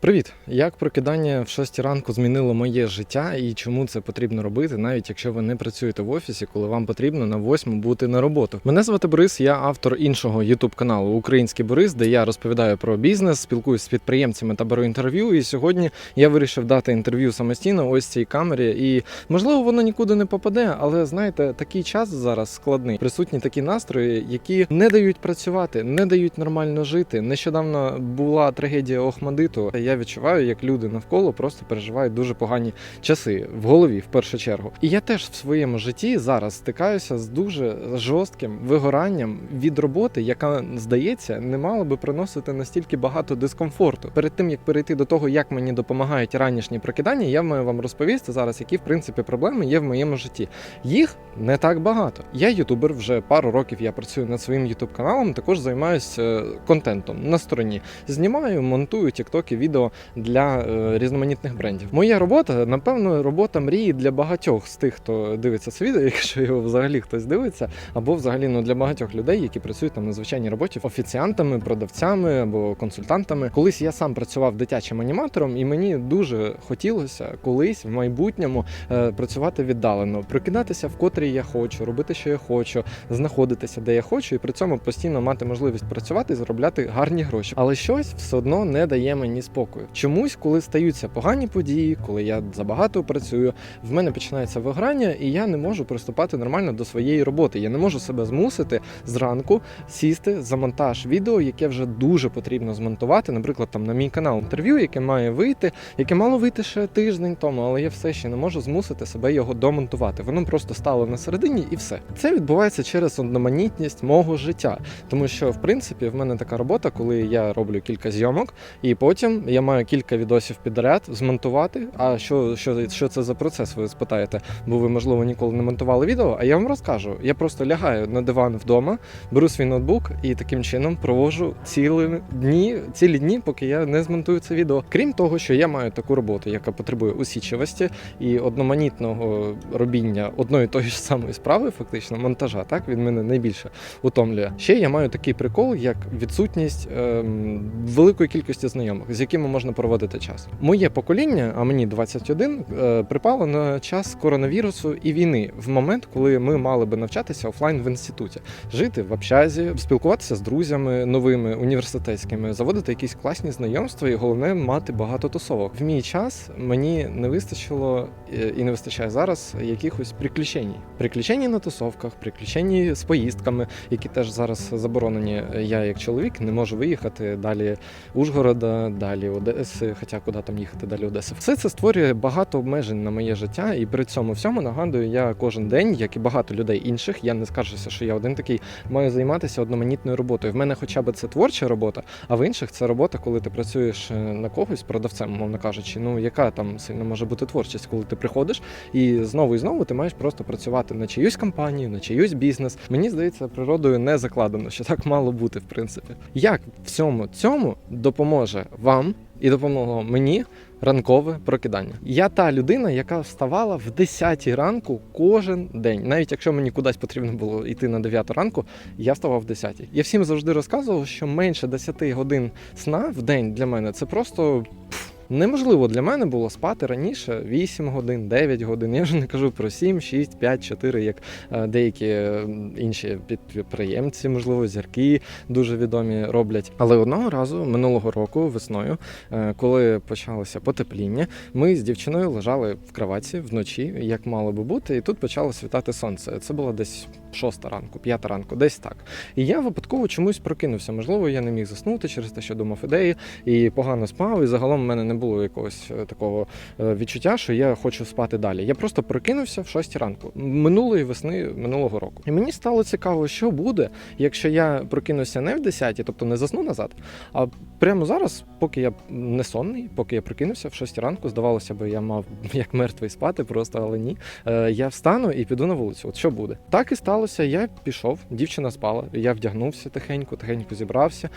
Привіт! Як прокидання в 6 ранку змінило моє життя і чому це потрібно робити, навіть якщо ви не працюєте в офісі, коли вам потрібно на 8 бути на роботу? Мене звати Борис, я автор іншого youtube каналу Український Борис, де я розповідаю про бізнес, спілкуюсь з підприємцями та беру інтерв'ю. І сьогодні я вирішив дати інтерв'ю самостійно ось цій камері. І можливо воно нікуди не попаде, але знаєте, такий час зараз складний. Присутні такі настрої, які не дають працювати, не дають нормально жити. Нещодавно була трагедія Охмадиту. Я відчуваю, як люди навколо просто переживають дуже погані часи в голові, в першу чергу. І я теж в своєму житті зараз стикаюся з дуже жорстким вигоранням від роботи, яка здається не мала би приносити настільки багато дискомфорту. Перед тим як перейти до того, як мені допомагають ранішні прокидання, я маю вам розповісти зараз, які в принципі проблеми є в моєму житті. Їх не так багато. Я ютубер, вже пару років я працюю над своїм ютуб каналом. Також займаюся контентом на стороні. Знімаю, монтую тіктоки, відео для е, різноманітних брендів. Моя робота, напевно, робота мрії для багатьох з тих, хто дивиться це відео, якщо його взагалі хтось дивиться, або взагалі ну для багатьох людей, які працюють там на звичайній роботі офіціантами, продавцями або консультантами. Колись я сам працював дитячим аніматором, і мені дуже хотілося колись в майбутньому е, працювати віддалено, прокидатися в котрій я хочу, робити, що я хочу, знаходитися де я хочу, і при цьому постійно мати можливість працювати і заробляти гарні гроші. Але щось все одно не дає мені спокою. Чомусь, коли стаються погані події, коли я забагато працюю, в мене починається виграння, і я не можу приступати нормально до своєї роботи. Я не можу себе змусити зранку сісти за монтаж відео, яке вже дуже потрібно змонтувати. Наприклад, там на мій канал інтерв'ю, яке має вийти, яке мало вийти ще тиждень тому, але я все ще не можу змусити себе його домонтувати. Воно просто стало на середині і все. Це відбувається через одноманітність мого життя, тому що в принципі в мене така робота, коли я роблю кілька зйомок, і потім я маю кілька відосів підряд змонтувати. А що, що, що це за процес? Ви спитаєте? Бо ви, можливо, ніколи не монтували відео. А я вам розкажу. Я просто лягаю на диван вдома, беру свій ноутбук і таким чином провожу цілі дні, цілі дні, поки я не змонтую це відео. Крім того, що я маю таку роботу, яка потребує усічивості і одноманітного робіння одної тої ж самої справи, фактично монтажа. Так він мене найбільше утомлює. Ще я маю такий прикол, як відсутність ем, великої кількості знайомих, з якими можна проводити час. Моє покоління, а мені 21, е, припало на час коронавірусу і війни в момент, коли ми мали би навчатися офлайн в інституті, жити в общазі, спілкуватися з друзями новими університетськими, заводити якісь класні знайомства, і головне мати багато тусовок. В мій час мені не вистачило е, і не вистачає зараз якихось приключень. Приключень на тусовках, приключень з поїздками, які теж зараз заборонені. Я як чоловік не можу виїхати далі Ужгорода, далі Одеси, хоча куди там їхати далі Одеси. Все це створює багато обмежень на моє життя, і при цьому всьому нагадую, я кожен день, як і багато людей інших, я не скажуся, що я один такий маю займатися одноманітною роботою. В мене хоча б це творча робота, а в інших це робота, коли ти працюєш е, на когось продавцем, мовно кажучи. Ну яка там сильно може бути творчість, коли ти приходиш і знову і знову ти маєш просто працювати на чиюсь компанію, на чиюсь бізнес. Мені здається, природою не закладено, що так мало бути, в принципі. Як всьому цьому допоможе вам і допомогло мені ранкове прокидання? Я та людина, яка вставала в 10 ранку кожен день. Навіть якщо мені кудись потрібно було йти на 9 ранку, я вставав в 10. Я всім завжди розказував, що менше 10 годин сна в день для мене це просто. пф, Неможливо для мене було спати раніше 8 годин, 9 годин. Я вже не кажу про 7, 6, 5, 4, як е, деякі е, інші підприємці, можливо, зірки дуже відомі роблять. Але одного разу минулого року, весною, е, коли почалося потепління, ми з дівчиною лежали в кроваті вночі, як мало би бути, і тут почало світати сонце. Це було десь 6 ранку, 5 ранку, десь так. І я випадково чомусь прокинувся. Можливо, я не міг заснути через те, що думав ідеї, і погано спав. І загалом в мене не було якогось е, такого е, відчуття, що я хочу спати далі. Я просто прокинувся в 6 ранку минулої весни минулого року. І мені стало цікаво, що буде, якщо я прокинуся не в 10, тобто не засну назад, а прямо зараз, поки я не сонний, поки я прокинувся в 6 ранку, здавалося б, я мав як мертвий спати, просто але ні. Е, Я встану і піду на вулицю. От що буде? Так і сталося. Я пішов, дівчина спала, я вдягнувся тихенько, тихенько зібрався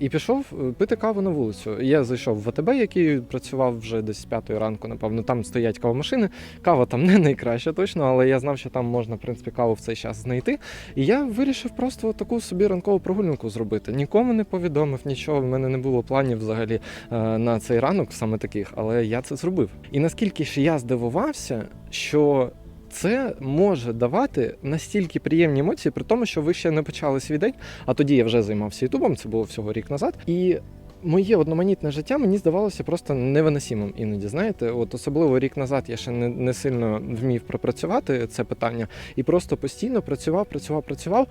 і пішов пити каву на вулицю. Я зайшов в АТБ, який працював вже десь з п'ятої ранку, напевно, там стоять кавомашини. Кава там не найкраща точно, але я знав, що там можна, в принципі, каву в цей час знайти. І я вирішив просто таку собі ранкову прогулянку зробити. Нікому не повідомив нічого. В мене не було планів взагалі е, на цей ранок, саме таких, але я це зробив. І наскільки ж я здивувався, що це може давати настільки приємні емоції, при тому, що ви ще не почали свій день, а тоді я вже займався Ютубом, це було всього рік назад. І моє одноманітне життя мені здавалося просто невиносимим іноді. Знаєте, от особливо рік назад я ще не, не сильно вмів пропрацювати це питання і просто постійно працював, працював, працював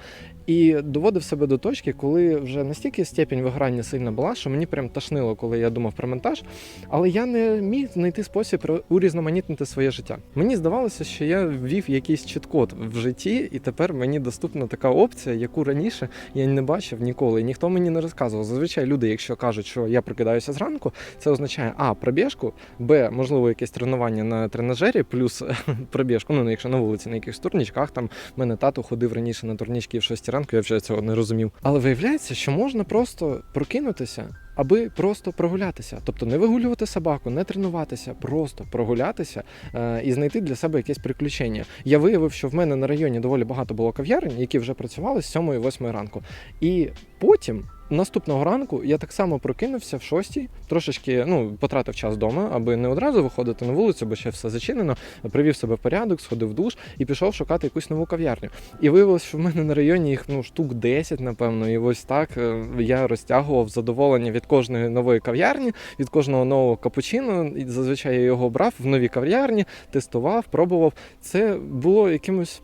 і доводив себе до точки, коли вже настільки степінь виграння сильна була, що мені прям ташнило, коли я думав про монтаж. Але я не міг знайти спосіб урізноманітнити своє життя. Мені здавалося, що я ввів якийсь чіткод в житті, і тепер мені доступна така опція, яку раніше я не бачив ніколи. Ніхто мені не розказував. Зазвичай люди, якщо кажуть, що я прокидаюся зранку, це означає а пробіжку, б, можливо, якесь тренування на тренажері, плюс пробіжку. Ну, якщо на вулиці на якихось турнічках, там мене тато ходив раніше на турнічки в 6 ранку, я вже цього не розумів. Але виявляється, що можна просто прокинутися. Аби просто прогулятися, тобто не вигулювати собаку, не тренуватися, просто прогулятися е, і знайти для себе якесь приключення. Я виявив, що в мене на районі доволі багато було кав'ярень, які вже працювали з 7-8 ранку. І потім. Наступного ранку я так само прокинувся в шостій, трошечки ну потратив час вдома, аби не одразу виходити на вулицю, бо ще все зачинено. Привів себе в порядок, сходив в душ і пішов шукати якусь нову кав'ярню. І виявилось, що в мене на районі їх ну штук 10, напевно. І ось так е, я розтягував задоволення від кожної нової кав'ярні, від кожного нового капучино. Зазвичай я його брав в новій кав'ярні, тестував, пробував. Це було якимось.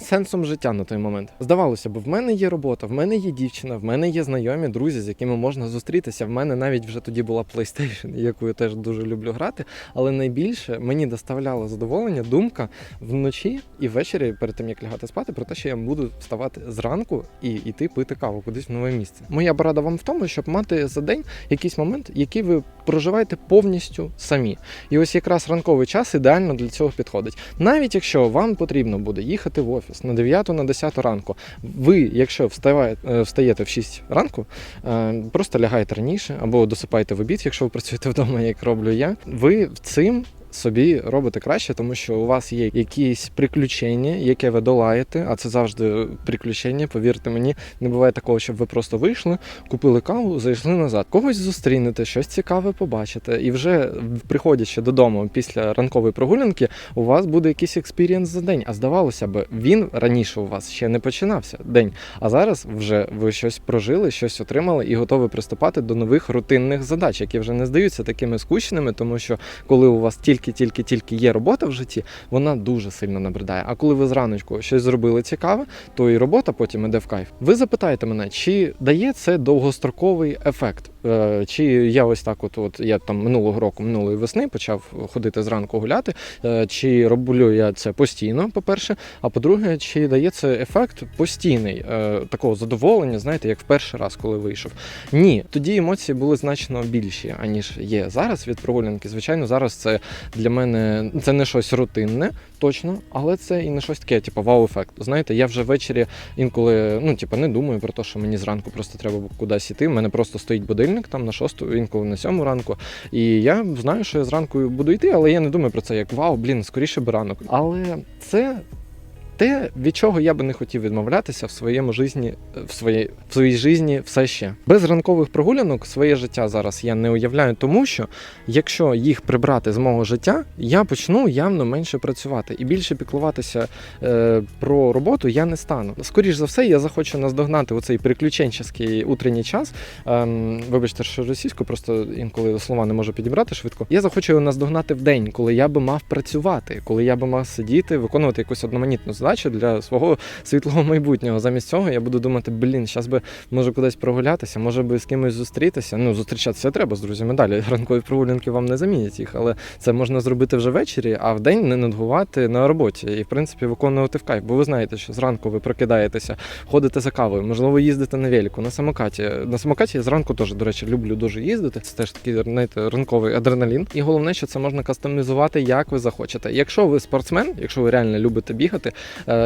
Сенсом життя на той момент здавалося б, в мене є робота, в мене є дівчина, в мене є знайомі, друзі, з якими можна зустрітися. В мене навіть вже тоді була PlayStation, яку я теж дуже люблю грати. Але найбільше мені доставляло задоволення думка вночі і ввечері, перед тим як лягати спати, про те, що я буду вставати зранку і йти пити каву кудись в нове місце. Моя порада вам в тому, щоб мати за день якийсь момент, який ви проживаєте повністю самі. І ось якраз ранковий час ідеально для цього підходить. Навіть якщо вам потрібно буде їхати в офіс на 9 на 10 ранку, ви, якщо вставаєте, встаєте в 6 ранку, е, просто лягаєте раніше або досипаєте в обід, якщо ви працюєте вдома, як роблю я. Ви цим собі робите краще, тому що у вас є якісь приключення, яке ви долаєте, а це завжди приключення. Повірте мені, не буває такого, щоб ви просто вийшли, купили каву, зайшли назад. Когось зустрінете, щось цікаве побачите, і вже приходячи додому після ранкової прогулянки, у вас буде якийсь експірієнс за день. А здавалося б, він раніше у вас ще не починався день. А зараз вже ви щось прожили, щось отримали і готові приступати до нових рутинних задач, які вже не здаються такими скучними, тому що коли у вас тільки-тільки-тільки є робота в житті, вона дуже сильно набридає. А коли ви зраночку щось зробили цікаве, то і робота потім іде в кайф. Ви запитаєте мене, чи дає це довгостроковий ефект? Е, Чи я ось так, от, от я там минулого року, минулої весни почав ходити зранку гуляти, е, чи роблю я це постійно, по-перше, а по-друге, чи дає це ефект постійний, е, такого задоволення, знаєте, як в перший раз, коли вийшов. Ні, тоді емоції були значно більші, аніж є зараз від прогулянки. Звичайно, зараз це для мене це не щось рутинне, точно, але це і не щось таке, типу вау-ефект. Знаєте, я вже ввечері інколи ну, типу, не думаю про те, що мені зранку просто треба кудись іти. У мене просто стоїть будильник там на шосту, інколи на сьому ранку. І я знаю, що я зранку буду йти, але я не думаю про це як вау, блін, скоріше би ранок. Але це. Те, від чого я би не хотів відмовлятися в своєму житті, в своїй в своїй житті все ще. Без ранкових прогулянок своє життя зараз я не уявляю, тому що якщо їх прибрати з мого життя, я почну явно менше працювати і більше піклуватися е, про роботу я не стану. Скоріш за все, я захочу наздогнати оцей приключенческий утренній час. Ем, вибачте, що російську, просто інколи слова не можу підібрати швидко. Я захочу його наздогнати в день, коли я би мав працювати, коли я би мав сидіти, виконувати якусь одноманітну задачу для свого світлого майбутнього. Замість цього я буду думати, блін, зараз би може кудись прогулятися, може би з кимось зустрітися. Ну, зустрічатися треба з друзями далі. Ранкові прогулянки вам не замінять їх, але це можна зробити вже ввечері, а в день не нудгувати на роботі і, в принципі, виконувати в кайф. Бо ви знаєте, що зранку ви прокидаєтеся, ходите за кавою, можливо, їздите на велику, на самокаті. На самокаті я зранку теж, до речі, люблю дуже їздити. Це теж такий знаєте, ранковий адреналін. І головне, що це можна кастомізувати, як ви захочете. Якщо ви спортсмен, якщо ви реально любите бігати,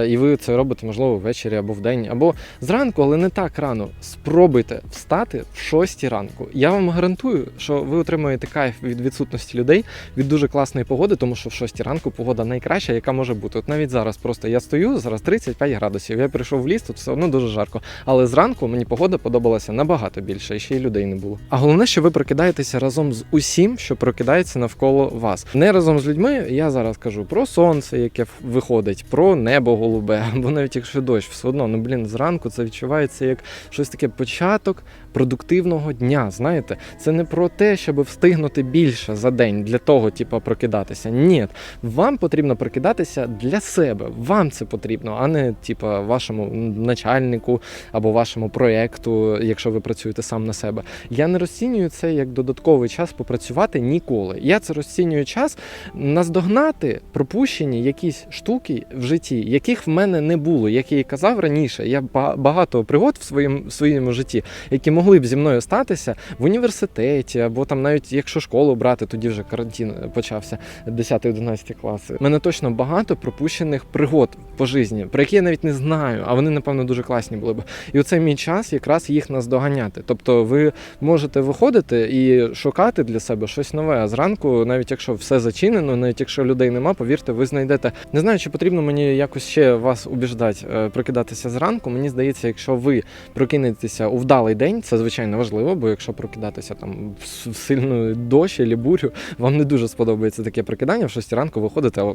і ви це робите, можливо, ввечері або вдень, або зранку, але не так рано. Спробуйте встати в 6 ранку. Я вам гарантую, що ви отримаєте кайф від відсутності людей, від дуже класної погоди, тому що в 6 ранку погода найкраща, яка може бути. От навіть зараз просто я стою, зараз 35 градусів. Я прийшов в ліс, тут все одно дуже жарко. Але зранку мені погода подобалася набагато більше, і ще й людей не було. А головне, що ви прокидаєтеся разом з усім, що прокидається навколо вас. Не разом з людьми. Я зараз кажу про сонце, яке виходить, про небо голубе, або навіть якщо дощ, все одно, ну блін, зранку це відчувається як щось таке початок продуктивного дня. Знаєте, це не про те, щоб встигнути більше за день для того, типу, прокидатися. Ні, вам потрібно прокидатися для себе. Вам це потрібно, а не типу, вашому начальнику або вашому проєкту, якщо ви працюєте сам на себе. Я не розцінюю це як додатковий час попрацювати ніколи. Я це розцінюю час наздогнати пропущені якісь штуки в житті, яких в мене не було. Як я і казав раніше, я ба- багато пригод в своєму в своєму житті, які могли б зі мною статися в університеті, або там навіть якщо школу брати, тоді вже карантин почався 10-11 класи. У мене точно багато пропущених пригод по житті, про які я навіть не знаю, а вони напевно дуже класні були б. І оце мій час якраз їх наздоганяти. Тобто, ви можете виходити і шукати для себе щось нове. А зранку, навіть якщо все зачинено, навіть якщо людей нема, повірте, ви знайдете. Не знаю, чи потрібно мені якось ще вас убіждати е, прокидатися зранку. Мені здається, якщо ви прокинетеся у вдалий день, це звичайно важливо, бо якщо прокидатися там в сильну дощ або бурю, вам не дуже сподобається таке прокидання. В 6 ранку виходите, а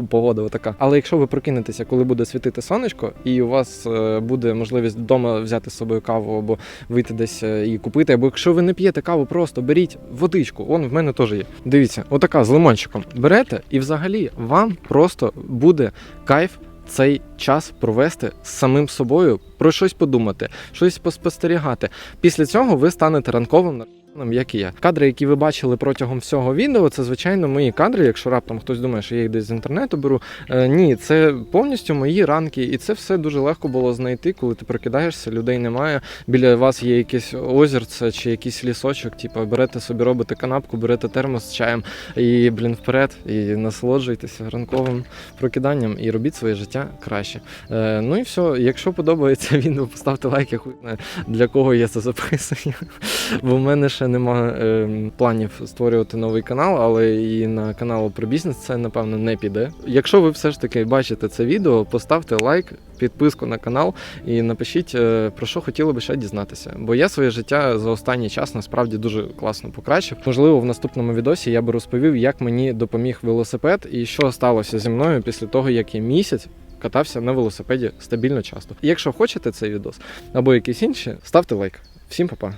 погода отака. Але якщо ви прокинетеся, коли буде світити сонечко, і у вас е, буде можливість вдома взяти з собою каву або вийти десь е, і купити, або якщо ви не п'єте каву, просто беріть водичку. Вон в мене теж є. Дивіться, отака з лимончиком. Берете, і взагалі вам просто буде кайф. Цей час провести з самим собою, про щось подумати, щось поспостерігати. Після цього ви станете ранковим як і я. Кадри, які ви бачили протягом всього відео, це звичайно мої кадри. Якщо раптом хтось думає, що я їх десь з інтернету беру. Е, ні, це повністю мої ранки, і це все дуже легко було знайти, коли ти прокидаєшся, людей немає. Біля вас є якесь озерце чи якийсь лісочок. Типу, берете собі, робите канапку, берете термос з чаєм і блін вперед, і насолоджуйтеся ранковим прокиданням і робіть своє життя краще. Е, ну і все. Якщо подобається відео, поставте лайк, я хуй для кого я це записую. Бо в мене ще нема е, планів створювати новий канал, але і на канал про бізнес це напевно не піде. Якщо ви все ж таки бачите це відео, поставте лайк, підписку на канал і напишіть е, про що хотіли би ще дізнатися. Бо я своє життя за останній час насправді дуже класно покращив. Можливо, в наступному відосі я би розповів, як мені допоміг велосипед і що сталося зі мною після того, як я місяць. Катався на велосипеді стабільно часто. Якщо хочете цей відос або якийсь інший, ставте лайк. Всім па-па.